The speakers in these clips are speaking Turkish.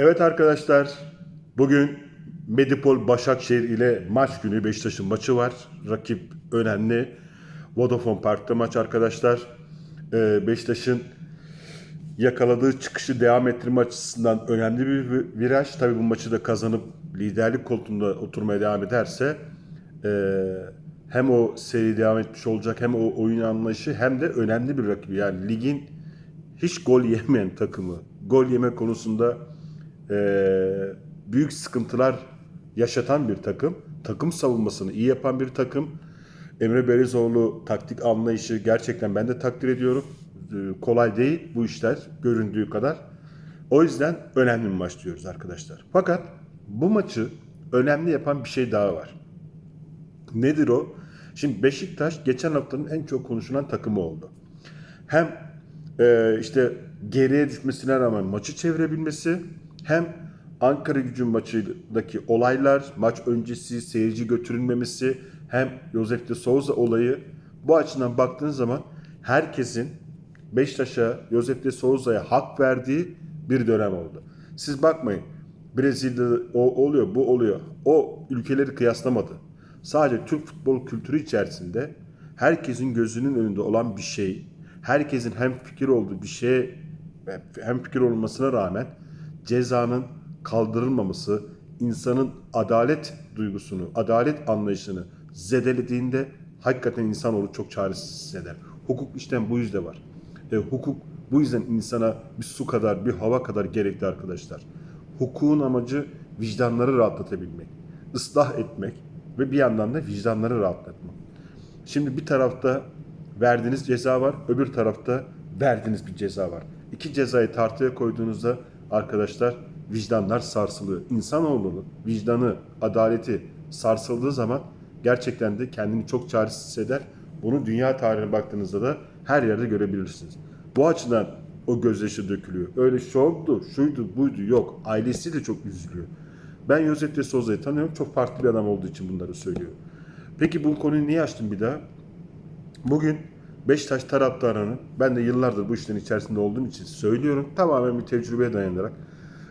Evet arkadaşlar, bugün Medipol Başakşehir ile maç günü Beşiktaş'ın maçı var. Rakip önemli. Vodafone Park'ta maç arkadaşlar. Ee, Beşiktaş'ın yakaladığı çıkışı devam ettirme açısından önemli bir vi- viraj. Tabii bu maçı da kazanıp liderlik koltuğunda oturmaya devam ederse ee, hem o seri devam etmiş olacak hem o oyun anlayışı hem de önemli bir rakibi. Yani ligin hiç gol yemeyen takımı. Gol yeme konusunda ee, büyük sıkıntılar yaşatan bir takım. Takım savunmasını iyi yapan bir takım. Emre Belezoğlu taktik anlayışı gerçekten ben de takdir ediyorum. Ee, kolay değil bu işler göründüğü kadar. O yüzden önemli bir maç diyoruz arkadaşlar. Fakat bu maçı önemli yapan bir şey daha var. Nedir o? Şimdi Beşiktaş geçen haftanın en çok konuşulan takımı oldu. Hem e, işte geriye düşmesine rağmen maçı çevirebilmesi hem Ankara gücü maçındaki olaylar, maç öncesi seyirci götürülmemesi hem Josef de Souza olayı bu açıdan baktığın zaman herkesin Beşiktaş'a, Josef de Souza'ya hak verdiği bir dönem oldu. Siz bakmayın Brezilya'da o oluyor, bu oluyor. O ülkeleri kıyaslamadı. Sadece Türk futbol kültürü içerisinde herkesin gözünün önünde olan bir şey, herkesin hem fikir olduğu bir şeye hem fikir olmasına rağmen cezanın kaldırılmaması insanın adalet duygusunu, adalet anlayışını zedelediğinde hakikaten insanoğlu çok çaresiz hisseder. Hukuk işten bu yüzden var. E, hukuk bu yüzden insana bir su kadar, bir hava kadar gerekli arkadaşlar. Hukukun amacı vicdanları rahatlatabilmek, ıslah etmek ve bir yandan da vicdanları rahatlatmak. Şimdi bir tarafta verdiğiniz ceza var, öbür tarafta verdiğiniz bir ceza var. İki cezayı tartıya koyduğunuzda arkadaşlar vicdanlar sarsılıyor. İnsanoğlunun vicdanı, adaleti sarsıldığı zaman gerçekten de kendini çok çaresiz hisseder. Bunu dünya tarihine baktığınızda da her yerde görebilirsiniz. Bu açıdan o gözyaşı dökülüyor. Öyle şovdu, şuydu, buydu yok. Ailesi de çok üzülüyor. Ben Josep de Souza'yı tanıyorum. Çok farklı bir adam olduğu için bunları söylüyor. Peki bu konuyu niye açtım bir daha? Bugün Beşiktaş taraftarının, ben de yıllardır bu işlerin içerisinde olduğum için söylüyorum. Tamamen bir tecrübeye dayanarak.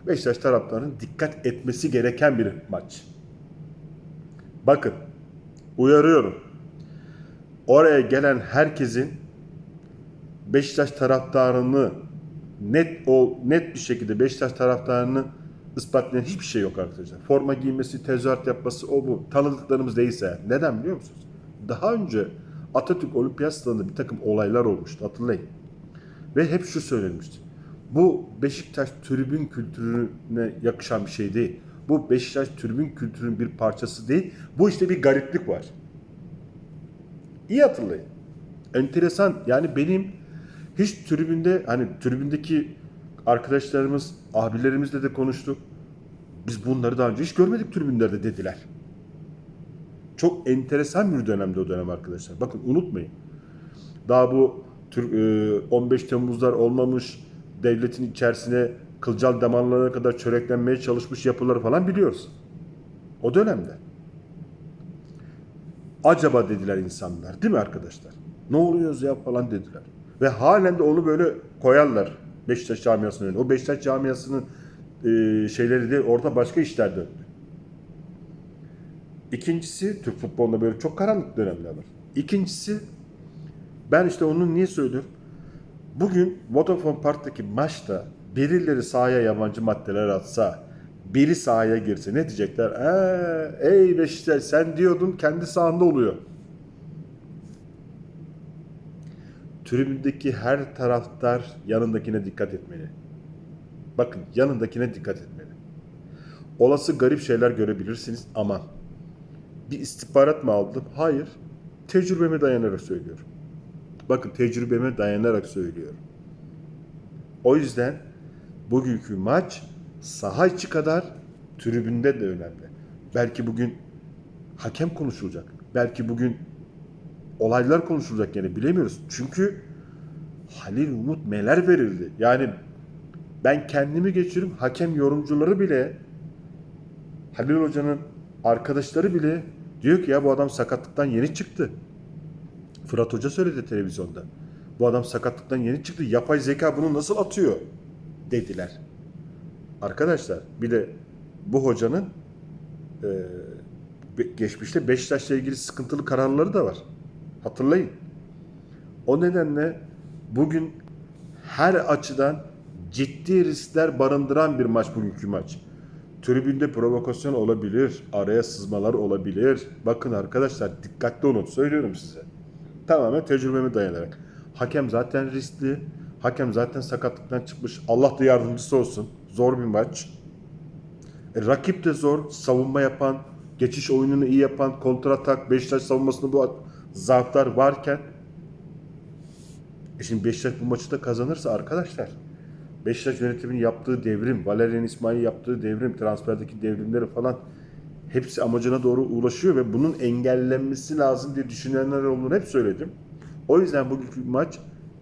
Beşiktaş taraftarının dikkat etmesi gereken bir maç. Bakın, uyarıyorum. Oraya gelen herkesin Beşiktaş taraftarını net o net bir şekilde Beşiktaş taraftarını ispatlayan hiçbir şey yok arkadaşlar. Forma giymesi, tezahürat yapması o bu. Tanıdıklarımız değilse. Neden biliyor musunuz? Daha önce Atatürk Olimpiyat Stadında bir takım olaylar olmuştu hatırlayın. Ve hep şu söylenmişti. Bu Beşiktaş tribün kültürüne yakışan bir şey değil. Bu Beşiktaş tribün kültürünün bir parçası değil. Bu işte bir gariplik var. İyi hatırlayın. Enteresan yani benim hiç tribünde hani tribündeki arkadaşlarımız, abilerimizle de konuştuk. Biz bunları daha önce hiç görmedik tribünlerde dediler. Çok enteresan bir dönemde o dönem arkadaşlar. Bakın unutmayın. Daha bu Türk e, 15 Temmuzlar olmamış devletin içerisine kılcal damarlarına kadar çöreklenmeye çalışmış yapıları falan biliyoruz. O dönemde. Acaba dediler insanlar değil mi arkadaşlar? Ne oluyoruz ya falan dediler. Ve halen de onu böyle koyarlar Beşiktaş camiasının önüne. O Beşiktaş camiasının e, şeyleri de orada başka işler döndü. İkincisi Türk futbolunda böyle çok karanlık dönemler var. İkincisi ben işte onu niye söylüyorum? Bugün Vodafone Park'taki maçta birileri sahaya yabancı maddeler atsa, biri sahaya girse ne diyecekler? Ee, ey Beşiktaş sen diyordun kendi sahanda oluyor. Tribündeki her taraftar yanındakine dikkat etmeli. Bakın yanındakine dikkat etmeli. Olası garip şeyler görebilirsiniz ama bir istihbarat mı aldım? Hayır. Tecrübeme dayanarak söylüyorum. Bakın tecrübeme dayanarak söylüyorum. O yüzden bugünkü maç saha içi kadar tribünde de önemli. Belki bugün hakem konuşulacak. Belki bugün olaylar konuşulacak yani bilemiyoruz. Çünkü Halil Umut neler verildi. Yani ben kendimi geçiririm hakem yorumcuları bile Halil Hoca'nın arkadaşları bile diyor ki ya bu adam sakatlıktan yeni çıktı. Fırat Hoca söyledi televizyonda. Bu adam sakatlıktan yeni çıktı. Yapay zeka bunu nasıl atıyor? Dediler. Arkadaşlar bir de bu hocanın e, geçmişte Beşiktaş'la ilgili sıkıntılı kararları da var. Hatırlayın. O nedenle bugün her açıdan ciddi riskler barındıran bir maç bugünkü maç. Tribünde provokasyon olabilir, araya sızmalar olabilir. Bakın arkadaşlar dikkatli olun söylüyorum size. Tamamen tecrübeme dayanarak. Hakem zaten riskli. Hakem zaten sakatlıktan çıkmış. Allah da yardımcısı olsun. Zor bir maç. E, rakip de zor. Savunma yapan, geçiş oyununu iyi yapan, kontratak, Beşiktaş savunmasında bu zaaflar varken e şimdi Beşiktaş bu maçı da kazanırsa arkadaşlar Beşiktaş yönetiminin yaptığı devrim, Valerian İsmail yaptığı devrim, transferdeki devrimleri falan hepsi amacına doğru ulaşıyor ve bunun engellenmesi lazım diye düşünenler olduğunu hep söyledim. O yüzden bugünkü maç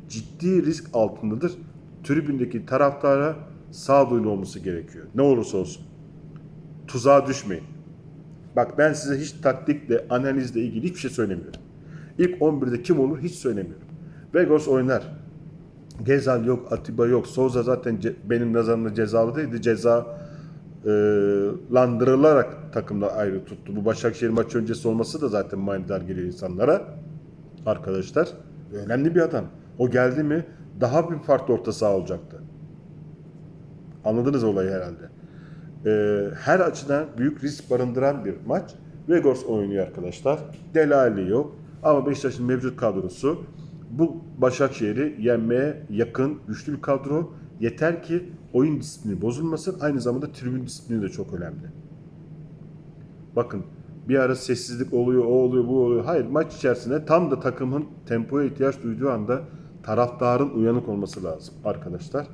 ciddi risk altındadır. Tribündeki taraftara sağduyulu olması gerekiyor. Ne olursa olsun. Tuzağa düşmeyin. Bak ben size hiç taktikle, analizle ilgili hiçbir şey söylemiyorum. İlk 11'de kim olur hiç söylemiyorum. Vegos oynar. Gezal yok, Atiba yok. Souza zaten ce- benim nazarımda cezalı değildi. Ceza e, landırılarak takımda ayrı tuttu. Bu Başakşehir maçı öncesi olması da zaten manidar geliyor insanlara. Arkadaşlar önemli bir adam. O geldi mi daha bir farklı orta saha olacaktı. Anladınız olayı herhalde. Ee, her açıdan büyük risk barındıran bir maç. Vegors oynuyor arkadaşlar. Delali yok. Ama Beşiktaş'ın mevcut kadrosu bu Başakşehir'i yenmeye yakın güçlü bir kadro. Yeter ki oyun disiplini bozulmasın. Aynı zamanda tribün disiplini de çok önemli. Bakın bir ara sessizlik oluyor, o oluyor, bu oluyor. Hayır maç içerisinde tam da takımın tempoya ihtiyaç duyduğu anda taraftarın uyanık olması lazım arkadaşlar.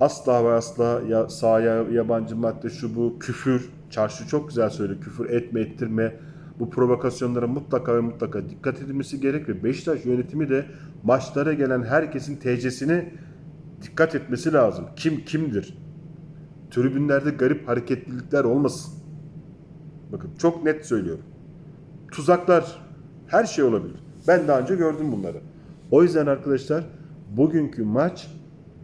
Asla ve asla ya sahaya yabancı madde şu bu küfür, çarşı çok güzel söylüyor. Küfür etme ettirme bu provokasyonlara mutlaka ve mutlaka dikkat edilmesi gerek ve Beşiktaş yönetimi de maçlara gelen herkesin TC'sine dikkat etmesi lazım. Kim kimdir? Tribünlerde garip hareketlilikler olmasın. Bakın çok net söylüyorum. Tuzaklar her şey olabilir. Ben daha önce gördüm bunları. O yüzden arkadaşlar bugünkü maç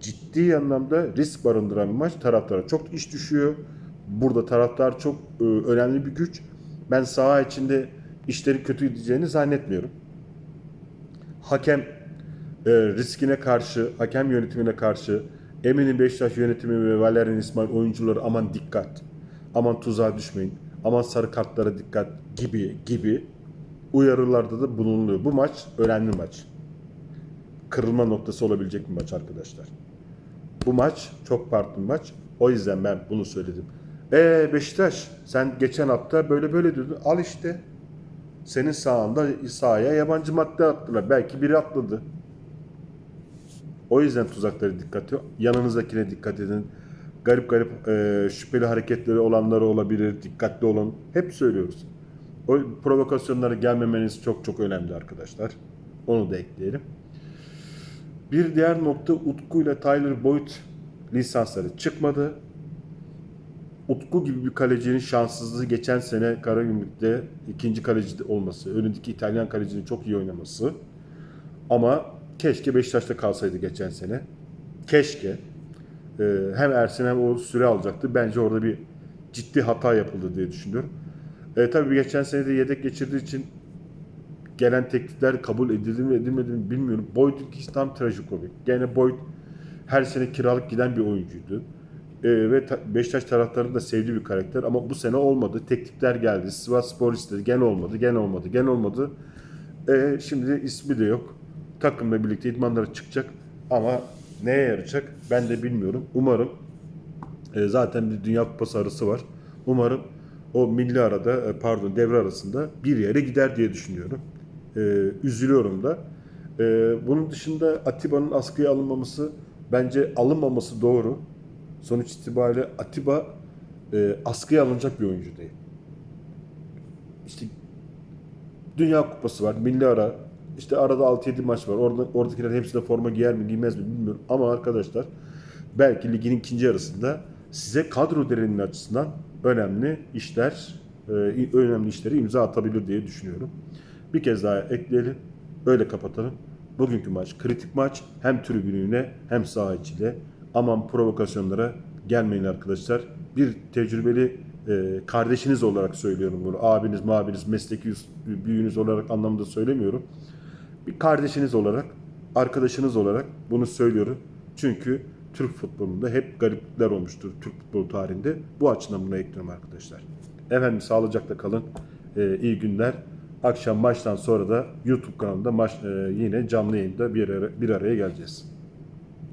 ciddi anlamda risk barındıran bir maç. Taraftara çok iş düşüyor. Burada taraftar çok e, önemli bir güç. Ben saha içinde işleri kötü gideceğini zannetmiyorum. Hakem e, riskine karşı, hakem yönetimine karşı eminim Beşiktaş yönetimi ve Valerian İsmail oyuncuları aman dikkat, aman tuzağa düşmeyin, aman sarı kartlara dikkat gibi gibi uyarılarda da bulunuluyor. Bu maç önemli maç. Kırılma noktası olabilecek bir maç arkadaşlar. Bu maç çok farklı bir maç. O yüzden ben bunu söyledim. E Beşiktaş sen geçen hafta böyle böyle diyordun. Al işte. Senin sağında sahaya yabancı madde attılar. Belki biri atladı. O yüzden tuzaklara dikkat edin. Yanınızdakine dikkat edin. Garip garip e, şüpheli hareketleri olanları olabilir. Dikkatli olun. Hep söylüyoruz. O provokasyonlara gelmemeniz çok çok önemli arkadaşlar. Onu da ekleyelim. Bir diğer nokta Utku ile Tyler Boyd lisansları çıkmadı. Utku gibi bir kalecinin şanssızlığı geçen sene Karagümrük'te ikinci kaleci olması, önündeki İtalyan kalecinin çok iyi oynaması. Ama keşke Beşiktaş'ta kalsaydı geçen sene. Keşke. Ee, hem Ersin hem o süre alacaktı. Bence orada bir ciddi hata yapıldı diye düşünüyorum. E, tabii geçen sene de yedek geçirdiği için gelen teklifler kabul edildi mi edilmedi mi bilmiyorum. Boyd'unki tam trajikomik. Gene Boyd her sene kiralık giden bir oyuncuydu. Ee, ve ta- Beşiktaş taraftarının da sevdiği bir karakter ama bu sene olmadı. Teklifler geldi. Sivas Spor istedi. Gene olmadı. Gene olmadı. Gene olmadı. Ee, şimdi ismi de yok. Takımla birlikte idmanlara çıkacak ama neye yarayacak ben de bilmiyorum. Umarım e, zaten bir Dünya Kupası arası var. Umarım o milli arada e, pardon devre arasında bir yere gider diye düşünüyorum. E, üzülüyorum da. E, bunun dışında Atiba'nın askıya alınmaması bence alınmaması doğru. Sonuç itibariyle Atiba e, askıya alınacak bir oyuncu değil. İşte Dünya Kupası var, milli ara. İşte arada 6-7 maç var. Orada oradakiler hepsine forma giyer mi giymez mi bilmiyorum. Ama arkadaşlar belki ligin ikinci yarısında size kadro derinliği açısından önemli işler, e, önemli işleri imza atabilir diye düşünüyorum. Bir kez daha ekleyelim. Öyle kapatalım. Bugünkü maç kritik maç. Hem tribününe hem saha içinde. Aman provokasyonlara gelmeyin arkadaşlar. Bir tecrübeli e, kardeşiniz olarak söylüyorum bunu. Abiniz, mabiniz, mesleki büyüğünüz olarak anlamında söylemiyorum. Bir kardeşiniz olarak, arkadaşınız olarak bunu söylüyorum. Çünkü Türk futbolunda hep gariplikler olmuştur Türk futbolu tarihinde. Bu açıdan bunu ekliyorum arkadaşlar. Efendim sağlıcakla kalın. Ee, iyi günler. Akşam maçtan sonra da YouTube kanalında maç e, yine canlı yayında bir, ara- bir araya geleceğiz.